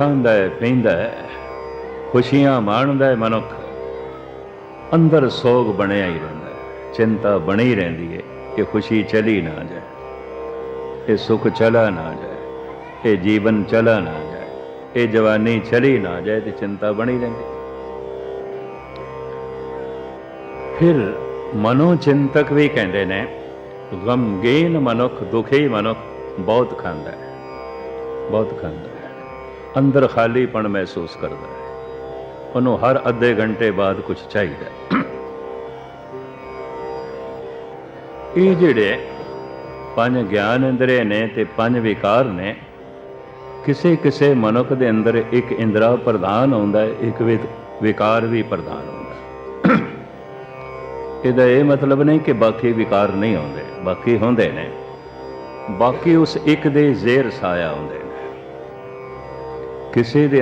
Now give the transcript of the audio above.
ਖਾਂਦਾ ਹੈ ਪੀਂਦਾ ਹੈ ਖੁਸ਼ੀਆਂ ਮਾਣਦਾ ਹੈ ਮਨੁੱਖ ਅੰਦਰ ਸੋਗ ਬਣਿਆ ਹੀ ਰਹਿੰਦਾ ਹੈ ਚਿੰਤਾ ਬਣੀ ਰਹਿੰਦੀ ਹੈ ਕਿ ਖੁਸ਼ੀ ਚਲੀ ਨਾ ਜਾਏ ਇਹ ਸੁੱਖ ਚਲਾ ਨਾ ਜਾਏ ਇਹ ਜੀਵਨ ਚਲਾ ਨਾ ਜਾਏ ਇਹ ਜਵਾਨੀ ਚਲੀ ਨਾ ਜਾਏ ਤੇ ਚਿੰਤਾ ਬਣੀ ਰਹਿੰਦੀ ਫਿਰ ਮਨੋ ਚਿੰਤਕ ਵੀ ਕਹਿੰਦੇ ਨੇ ਗਮਗੀਨ ਮਨੁੱਖ ਦੁਖੀ ਮਨੁੱਖ ਬਹੁਤ ਖਾਂਦਾ ਹੈ ਬਹੁਤ ਖਾਂਦਾ ਹੈ ਅੰਦਰ ਖਾਲੀਪਣ ਮਹਿਸੂਸ ਕਰਦਾ ਹੈ। ਉਹਨੂੰ ਹਰ ਅੱਧੇ ਘੰਟੇ ਬਾਅਦ ਕੁਝ ਚਾਹੀਦਾ ਇਹ ਜਿਹੜੇ ਪੰਜ ਗਿਆਨ ਇੰਦਰੇ ਨੇ ਤੇ ਪੰਜ ਵਿਕਾਰ ਨੇ, ਕਿਸੇ ਕਿਸੇ ਮਨੁੱਖ ਦੇ ਅੰਦਰ ਇੱਕ ਇੰਦਰਾ ਪ੍ਰਧਾਨ ਹੁੰਦਾ ਹੈ, ਇੱਕ ਵਿਕਾਰ ਵੀ ਪ੍ਰਧਾਨ ਹੁੰਦਾ ਇਹਦਾ ਇਹ ਮਤਲਬ ਨਹੀਂ ਕਿ ਬਾਕੀ ਵਿਕਾਰ ਨਹੀਂ ਹੁੰਦੇ ਬਾਕੀ ਹੁੰਦੇ ਨੇ। ਬਾਕੀ ਉਸ ਇੱਕ ਦੇ ਜ਼ੇਰ ਸਾਇਆ ਹੁੰਦੇ ਨੇ ਕਿਸੇ ਦੇ